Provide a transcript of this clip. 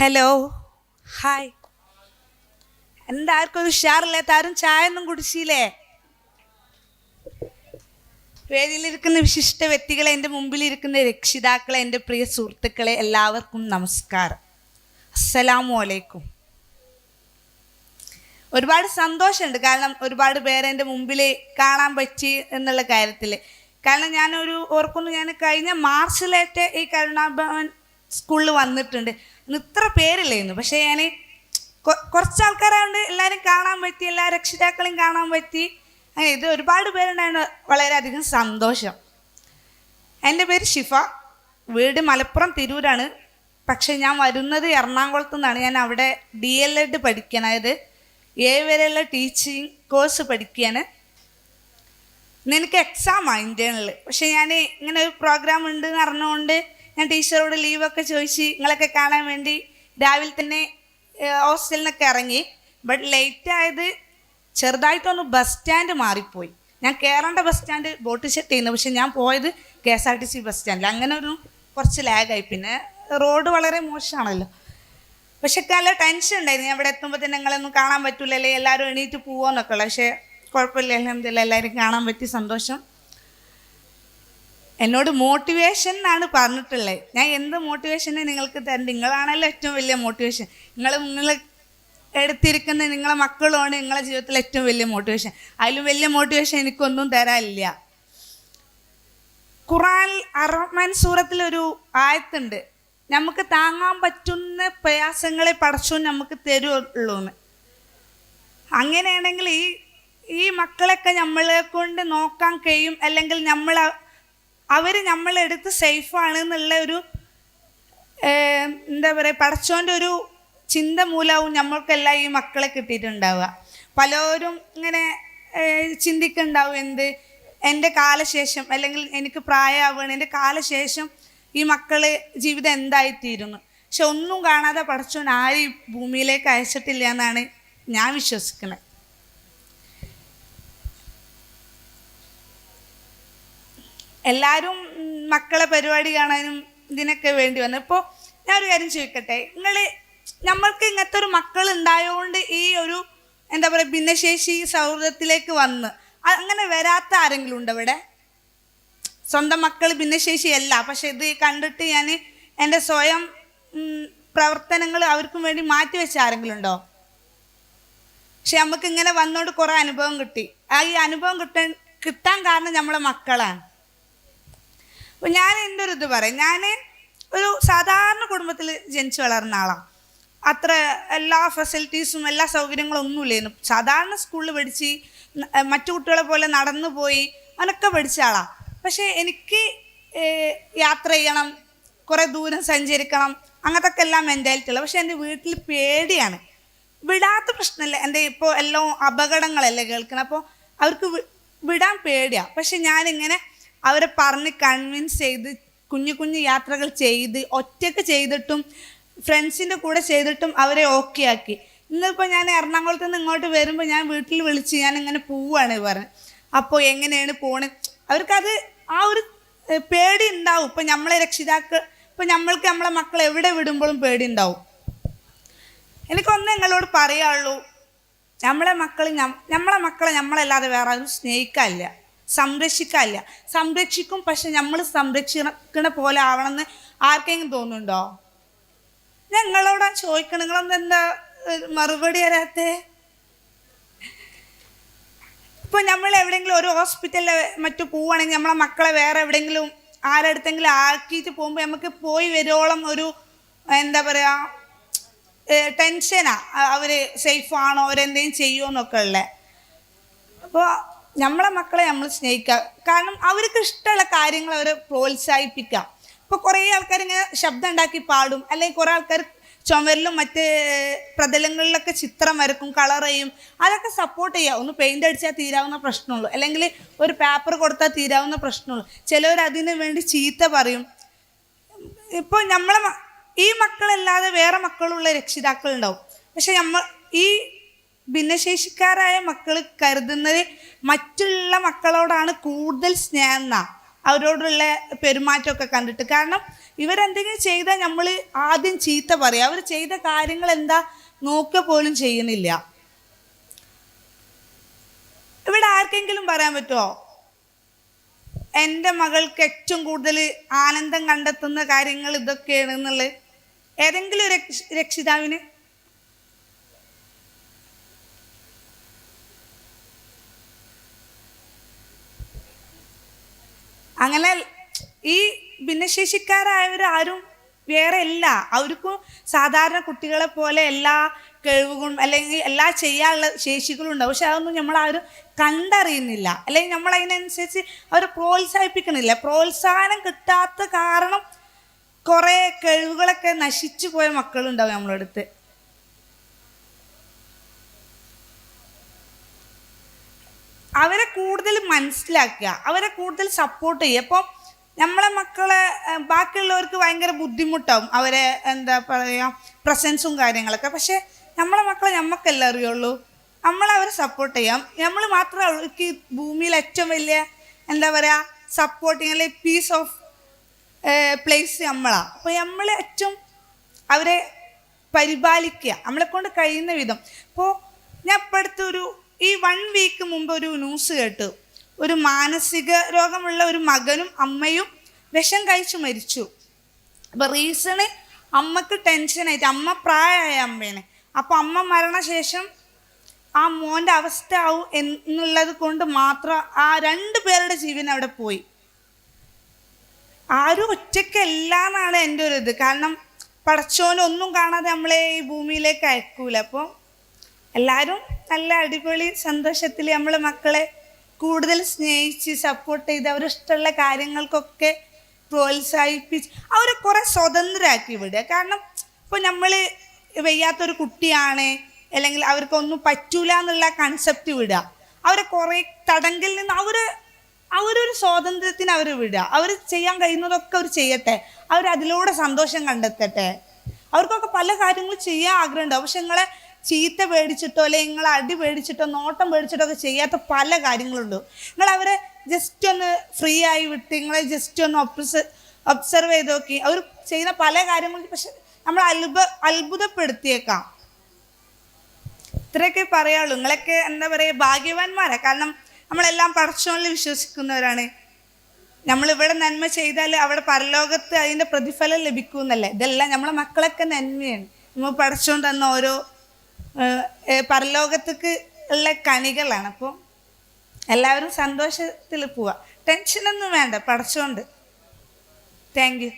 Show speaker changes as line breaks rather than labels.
Hello hi എന്താർക്കും ഒരു ഉഷാറില്ലാത്ത ആരും ചായ ഒന്നും കുടിച്ചില്ലേ? വേദിയിലിരിക്കുന്ന വിശിഷ്ട വ്യക്തികളെ എന്റെ മുമ്പിലിരിക്കുന്ന രക്ഷിതാക്കളെ എന്റെ പ്രിയ സുഹൃത്തുക്കളെ എല്ലാവർക്കും നമസ്കാരം. അസ്സലാമു അലൈക്കും ഒരുപാട് സന്തോഷമുണ്ട്. കാരണം ഒരുപാട് പേരെ എന്റെ മുമ്പിൽ കാണാൻ പറ്റി എന്നുള്ള കാര്യത്തിൽ. കാരണം ഞാനൊരു ഓർക്കുന്നു ഞാൻ കഴിഞ്ഞ മാർച്ചിലേറ്റ് ഈ കരുണാഭവൻ സ്കൂളിൽ വന്നിട്ടുണ്ട്. ഇത്ര പേരില്ലായിരുന്നു പക്ഷേ ഞാൻ കുറച്ച് ആൾക്കാരായതുകൊണ്ട് എല്ലാവരും കാണാൻ പറ്റി എല്ലാ രക്ഷിതാക്കളെയും കാണാൻ പറ്റി. അങ്ങനെ ഇത് ഒരുപാട് പേരുണ്ടായിരുന്നു വളരെയധികം സന്തോഷം. എന്റെ പേര് ഷിഫ. വീട് മലപ്പുറം തിരൂരാണ്. പക്ഷേ ഞാൻ വരുന്നത് എറണാകുളത്തു നിന്നാണ്. ഞാൻ അവിടെ ഡി എൽ എഡ് പഠിക്കാൻ അതായത് ഏഴ് വരെയുള്ള ടീച്ചിങ് കോഴ്സ് പഠിക്കുകയാണ് ഇന്ന് എനിക്ക് എക്സാമാണ് ഇന്റേണൽ പക്ഷെ ഞാൻ ഇങ്ങനെ ഒരു പ്രോഗ്രാം ഉണ്ട് എന്ന് അറിഞ്ഞുകൊണ്ട് ഞാൻ ടീച്ചറോട് ലീവൊക്കെ ചോദിച്ച് നിങ്ങളൊക്കെ കാണാൻ വേണ്ടി രാവിലെ തന്നെ ഹോസ്റ്റലിൽ നിന്നൊക്കെ ഇറങ്ങി. ബട്ട് ലേറ്റ് ആയത് ചെറുതായിട്ടൊന്ന് ബസ് സ്റ്റാൻഡ് മാറിപ്പോയി. ഞാൻ കയറേണ്ട ബസ് സ്റ്റാൻഡ് ബോട്ട് ഷെട്ട് ചെയ്യുന്നു. പക്ഷെ ഞാൻ പോയത് K S R T C bus സ്റ്റാൻഡിൽ അങ്ങനെ ഒരു കുറച്ച് ലാഗായി പിന്നെ റോഡ് വളരെ മോശമാണല്ലോ. പക്ഷെ നല്ല ടെൻഷൻ ഉണ്ടായിരുന്നു. ഇവിടെ എത്തുമ്പോൾ തന്നെ നിങ്ങളൊന്നും കാണാൻ പറ്റൂലല്ലേ? എല്ലാവരും എണീറ്റ് പോവാന്നൊക്കെ ഉള്ളത് പക്ഷേ കുഴപ്പമില്ല. അലഹമില്ല എല്ലാവരും കാണാൻ പറ്റി. സന്തോഷം. എന്നോട് മോട്ടിവേഷൻ എന്നാണ് പറഞ്ഞിട്ടുള്ളത് ഞാൻ എന്ത് മോട്ടിവേഷനെ നിങ്ങൾക്ക് തരണ്ട്? നിങ്ങളാണല്ലോ ഏറ്റവും വലിയ മോട്ടിവേഷൻ നിങ്ങൾ നിങ്ങൾ എടുത്തിരിക്കുന്ന നിങ്ങളെ മക്കളുമാണ് നിങ്ങളെ ജീവിതത്തിലെ ഏറ്റവും വലിയ മോട്ടിവേഷൻ അതിലും വലിയ മോട്ടിവേഷൻ എനിക്കൊന്നും തരാനില്ല. ഖുറാൻ അറഹ്മാൻ സൂറത്തിലൊരു ആയത്തുണ്ട്. നമുക്ക് താങ്ങാൻ പറ്റുന്ന പ്രയാസങ്ങളെ പടച്ചു നമുക്ക് തരുള്ളൂന്ന്. അങ്ങനെയാണെങ്കിൽ ഈ ഈ മക്കളൊക്കെ നമ്മളെ കൊണ്ട് നോക്കാൻ കഴിയും. അല്ലെങ്കിൽ നമ്മൾ അവർ നമ്മളെടുത്ത് സേഫാണ് എന്നുള്ള ഒരു എന്താ പറയുക പടച്ചോന്റെ ഒരു ചിന്ത മൂലവും നമ്മൾക്കെല്ലാം ഈ മക്കളെ കിട്ടിയിട്ടുണ്ടാവുക. പലരും ഇങ്ങനെ ചിന്തിക്കുന്നുണ്ടാവും എന്ത് എന്റെ കാലശേഷം അല്ലെങ്കിൽ എനിക്ക് പ്രായമാവുകയാണ് എന്റെ കാലശേഷം ഈ മക്കൾ ജീവിതം എന്തായിത്തീരുന്നു. പക്ഷെ ഒന്നും കാണാതെ പടച്ചോൻ ആരും ഭൂമിയിലേക്ക് അയച്ചിട്ടില്ല എന്നാണ് ഞാൻ വിശ്വസിക്കുന്നത് എല്ലാവരും മക്കളെ പരിപാടി കാണാനും ഇതിനൊക്കെ വേണ്ടി വന്നു. ഇപ്പോൾ ഞാൻ ഒരു കാര്യം ചോദിക്കട്ടെ? നിങ്ങൾ നമ്മൾക്ക് ഇങ്ങനത്തെ ഒരു മക്കൾ ഉണ്ടായതുകൊണ്ട് ഈ ഒരു എന്താ പറയുക ഭിന്നശേഷി സൗഹൃദത്തിലേക്ക് വന്ന് അങ്ങനെ വരാത്ത ആരെങ്കിലും ഉണ്ടോ ഇവിടെ? സ്വന്തം മക്കൾ ഭിന്നശേഷിയല്ല പക്ഷെ ഇത് കണ്ടിട്ട് ഞാൻ എന്റെ സ്വയം പ്രവർത്തനങ്ങൾ അവർക്കും വേണ്ടി മാറ്റിവെച്ച ആരെങ്കിലും ഉണ്ടോ? പക്ഷെ നമുക്ക് ഇങ്ങനെ വന്നോണ്ട് കുറേ അനുഭവം കിട്ടി. ആ ഈ അനുഭവം കിട്ടാൻ കിട്ടാൻ കാരണം നമ്മളെ മക്കളാണ്. അപ്പോൾ ഞാൻ എന്റെ ഒരു ഇത് പറയാം? ഞാൻ ഒരു സാധാരണ കുടുംബത്തിൽ ജനിച്ചു വളർന്ന ആളാണ് അത്ര എല്ലാ ഫെസിലിറ്റീസും എല്ലാ സൗകര്യങ്ങളും ഒന്നുമില്ലായിരുന്നു. സാധാരണ സ്കൂളിൽ പഠിച്ച് മറ്റു കുട്ടികളെ പോലെ നടന്നു പോയി അങ്ങനൊക്കെ പഠിച്ച ആളാണ് പക്ഷേ എനിക്ക് യാത്ര ചെയ്യണം കുറേ ദൂരം സഞ്ചരിക്കണം അങ്ങനത്തെ എല്ലാം മെന്റാലിറ്റി ഉള്ളത് പക്ഷേ എന്റെ വീട്ടിൽ പേടിയാണ്. വിടാത്ത പ്രശ്നമില്ല എന്റെ ഇപ്പോൾ എല്ലാം അപകടങ്ങളല്ലേ കേൾക്കണം. അപ്പോൾ അവർക്ക് വിടാൻ പേടിയാണ് പക്ഷെ ഞാനിങ്ങനെ അവരെ പറഞ്ഞ് കൺവിൻസ് ചെയ്ത് കുഞ്ഞു കുഞ്ഞു യാത്രകൾ ചെയ്ത് ഒറ്റയ്ക്ക് ചെയ്തിട്ടും ഫ്രണ്ട്സിന്റെ കൂടെ ചെയ്തിട്ടും അവരെ ഓക്കെ ആക്കി. ഇന്നിപ്പോൾ ഞാൻ എറണാകുളത്ത് നിന്ന് ഇങ്ങോട്ട് വരുമ്പോൾ ഞാൻ വീട്ടിൽ വിളിച്ച് ഞാൻ ഇങ്ങനെ പോവുകയാണ് പറഞ്ഞ് അപ്പോൾ എങ്ങനെയാണ് പോണ്? അവർക്കത് ആ ഒരു പേടി ഉണ്ടാവും ഇപ്പം നമ്മളെ രക്ഷിതാക്കൾ ഇപ്പം നമ്മൾക്ക് നമ്മളെ മക്കളെ എവിടെ വിടുമ്പോഴും പേടി ഉണ്ടാവും എനിക്കൊന്നും നിങ്ങളോട് പറയാനുള്ളൂ. നമ്മളെ മക്കൾ നമ്മളെ മക്കളെ നമ്മളല്ലാതെ വേറെ ആരും സ്നേഹിക്കാനില്ല. സംരക്ഷിക്കാനില്ല. സംരക്ഷിക്കും പക്ഷെ നമ്മൾ സംരക്ഷിക്കണ പോലെ ആവണമെന്ന് ആർക്കെങ്കിലും തോന്നുന്നുണ്ടോ? ഞങ്ങളോട് ചോദിക്കണം. നിങ്ങളൊന്നും എന്താ മറുപടി തരാത്തേ? ഇപ്പൊ നമ്മൾ എവിടെയെങ്കിലും ഒരു ഹോസ്പിറ്റലിൽ മറ്റു പോവുകയാണെങ്കിൽ നമ്മളെ മക്കളെ വേറെ എവിടെയെങ്കിലും ആരടുത്തെങ്കിലും ആക്കിയിട്ട് പോകുമ്പോൾ നമുക്ക് പോയി വരുവോളം ഒരു എന്താ പറയാ ടെൻഷനാ. അവർ സേഫ് ആണോ? അവരെന്തെങ്കിലും ചെയ്യുമോ എന്നൊക്കെ ഉള്ളത് അപ്പോൾ നമ്മളെ മക്കളെ നമ്മൾ സ്നേഹിക്കുക. കാരണം അവർക്ക് ഇഷ്ടമുള്ള കാര്യങ്ങൾ അവരെ പ്രോത്സാഹിപ്പിക്കുക. ഇപ്പോൾ കുറേ ആൾക്കാർ ഇങ്ങനെ ശബ്ദം ഉണ്ടാക്കി പാടും. അല്ലെങ്കിൽ കുറേ ആൾക്കാർ ചുമരിലും മറ്റ് പ്രതലങ്ങളിലൊക്കെ ചിത്രം വരക്കും കളർ ചെയ്യും. അതൊക്കെ സപ്പോർട്ട് ചെയ്യുക. ഒന്ന് പെയിന്റ് അടിച്ചാൽ തീരാവുന്ന പ്രശ്നമുള്ളൂ. അല്ലെങ്കിൽ ഒരു പേപ്പർ കൊടുത്താൽ തീരാവുന്ന പ്രശ്നമുള്ളൂ. ചിലവർ അതിന് വേണ്ടി ചീത്ത പറയും. ഇപ്പോൾ നമ്മളെ ഈ മക്കളല്ലാതെ വേറെ മക്കളുള്ള രക്ഷിതാക്കളുണ്ടാവും. പക്ഷെ നമ്മൾ ഈ ഭിന്നശേഷിക്കാരായ മക്കൾ കരുതുന്നത് മറ്റുള്ള മക്കളോടാണ് കൂടുതൽ സ്നേഹം. അവരോടുള്ള പെരുമാറ്റമൊക്കെ കണ്ടിട്ട്. കാരണം ഇവരെന്തെങ്കിലും ചെയ്താൽ നമ്മൾ ആദ്യം ചീത്ത പറയുക അവർ ചെയ്ത കാര്യങ്ങൾ എന്താ നോക്കുക പോലും ചെയ്യുന്നില്ല. ഇവിടെ ആർക്കെങ്കിലും പറയാൻ പറ്റുമോ എന്റെ മകൾക്ക് ഏറ്റവും കൂടുതൽ ആനന്ദം കണ്ടെത്തുന്ന കാര്യങ്ങൾ ഇതൊക്കെയാണ് എന്നുള്ളത്. ഏതെങ്കിലും രക്ഷിതാവിന് അങ്ങനെ ഈ ഭിന്നശേഷിക്കാരായവരാരും വേറെ അല്ല അവർക്കും സാധാരണ കുട്ടികളെ പോലെ എല്ലാ കഴിവുകളും അല്ലെങ്കിൽ എല്ലാ ചെയ്യാനുള്ള ശേഷികളും ഉണ്ടാവും പക്ഷെ അതൊന്നും നമ്മൾ ആരും കണ്ടറിയുന്നില്ല. അല്ലെങ്കിൽ നമ്മൾ അതിനനുസരിച്ച് അവരെ പ്രോത്സാഹിപ്പിക്കണില്ല. പ്രോത്സാഹനം കിട്ടാത്ത കാരണം കുറേ കഴിവുകളൊക്കെ നശിച്ചു പോയ മക്കളുണ്ടാവും നമ്മളെ അവരെ കൂടുതൽ മനസ്സിലാക്കുക അവരെ കൂടുതൽ സപ്പോർട്ട് ചെയ്യുക. അപ്പോൾ നമ്മളെ മക്കളെ ബാക്കിയുള്ളവർക്ക് ഭയങ്കര ബുദ്ധിമുട്ടാവും അവരെ എന്താ പറയുക പ്രസൻസും കാര്യങ്ങളൊക്കെ. പക്ഷേ നമ്മളെ മക്കളെ നമുക്കല്ലേ അറിയുള്ളൂ? നമ്മളവരെ സപ്പോർട്ട് ചെയ്യാം. നമ്മൾ മാത്രമേ അവർക്ക് ഭൂമിയിൽ ഏറ്റവും വലിയ എന്താ പറയുക സപ്പോർട്ടിങ് അല്ലെങ്കിൽ പീസ് ഓഫ് പ്ലേസ് നമ്മളാണ് അപ്പോൾ നമ്മൾ ഏറ്റവും അവരെ പരിപാലിക്കുക. നമ്മളെ കൊണ്ട് കഴിയുന്ന വിധം. അപ്പോൾ ഞാൻ ഇപ്പോഴത്തെ ഒരു ഈ വൺ വീക്ക് മുമ്പ് ഒരു ന്യൂസ് കേട്ടു. ഒരു മാനസിക രോഗമുള്ള ഒരു മകനും അമ്മയും വിഷം കഴിച്ചു മരിച്ചു. അപ്പോൾ റീസണ് അമ്മയ്ക്ക് ടെൻഷനായിട്ട് അമ്മ പ്രായമായ അമ്മേനെ. അപ്പോൾ അമ്മ മരണശേഷം ആ മോന്റെ അവസ്ഥ ആവും എന്നുള്ളത് കൊണ്ട് മാത്രം ആ രണ്ട് പേരുടെ ജീവൻ അവിടെ പോയി. ആരും ഒറ്റയ്ക്കല്ല എന്നാണ് എന്റെ ഒരു ഇത്. കാരണം പടച്ചോനൊന്നും കാണാതെ നമ്മളെ ഈ ഭൂമിയിലേക്ക് അയക്കൂല. അപ്പോൾ എല്ലാവരും നല്ല അടിപൊളി സന്തോഷത്തിൽ നമ്മളെ മക്കളെ കൂടുതൽ സ്നേഹിച്ച് സപ്പോർട്ട് ചെയ്ത് അവരിഷ്ടമുള്ള കാര്യങ്ങൾക്കൊക്കെ പ്രോത്സാഹിപ്പിച്ച് അവരെ കുറേ സ്വതന്ത്രരാക്കി വിടുക. കാരണം ഇപ്പോൾ നമ്മൾ വയ്യാത്തൊരു കുട്ടിയാണ് അല്ലെങ്കിൽ അവർക്കൊന്നും പറ്റൂല എന്നുള്ള കൺസെപ്റ്റ് വിടുക. അവരെ കുറേ തടങ്കിൽ നിന്ന് അവർ അവരൊരു സ്വാതന്ത്ര്യത്തിന് അവർ വിടുക. അവർ ചെയ്യാൻ കഴിയുന്നതൊക്കെ അവർ ചെയ്യട്ടെ. അവർ അതിലൂടെ സന്തോഷം കണ്ടെത്തട്ടെ. അവർക്കൊക്കെ പല കാര്യങ്ങളും ചെയ്യാൻ ആഗ്രഹമുണ്ടാവും പക്ഷെ നിങ്ങളെ ചീത്ത പേടിച്ചിട്ടോ അല്ലെങ്കിൽ നിങ്ങൾ അടി പേടിച്ചിട്ടോ നോട്ടം പേടിച്ചിട്ടോ ഒക്കെ ചെയ്യാത്ത പല കാര്യങ്ങളുണ്ട്. നിങ്ങൾ അവരെ ജസ്റ്റ് ഒന്ന് ഫ്രീ ആയി വിട്ട് നിങ്ങളെ ജസ്റ്റ് ഒന്ന് ഒബ്സ ഒബ്സർവ് ചെയ്ത് നോക്കി. അവർ ചെയ്യുന്ന പല കാര്യങ്ങളും പക്ഷെ നമ്മൾ അത്ഭുത അത്ഭുതപ്പെടുത്തിയേക്കാം. ഇത്രയൊക്കെ പറയാനുള്ളൂ. നിങ്ങളൊക്കെ എന്താ പറയുക ഭാഗ്യവാന്മാരെ. കാരണം നമ്മളെല്ലാം പടച്ചോണിൽ വിശ്വസിക്കുന്നവരാണ്. നമ്മളിവിടെ നന്മ ചെയ്താൽ അവിടെ പരലോകത്ത് അതിന്റെ പ്രതിഫലം ലഭിക്കുമെന്നല്ലേ. ഇതെല്ലാം നമ്മളെ മക്കളൊക്കെ നന്മയാണ്. നമ്മൾ പഠിച്ചുകൊണ്ട് തന്ന ഓരോ പരലോകത്തേക്ക് ഉള്ള കണികളാണ്. അപ്പം എല്ലാവരും സന്തോഷത്തിൽ പോവുക ടെൻഷനൊന്നും വേണ്ട പഠിച്ചോണ്ട്. Thank you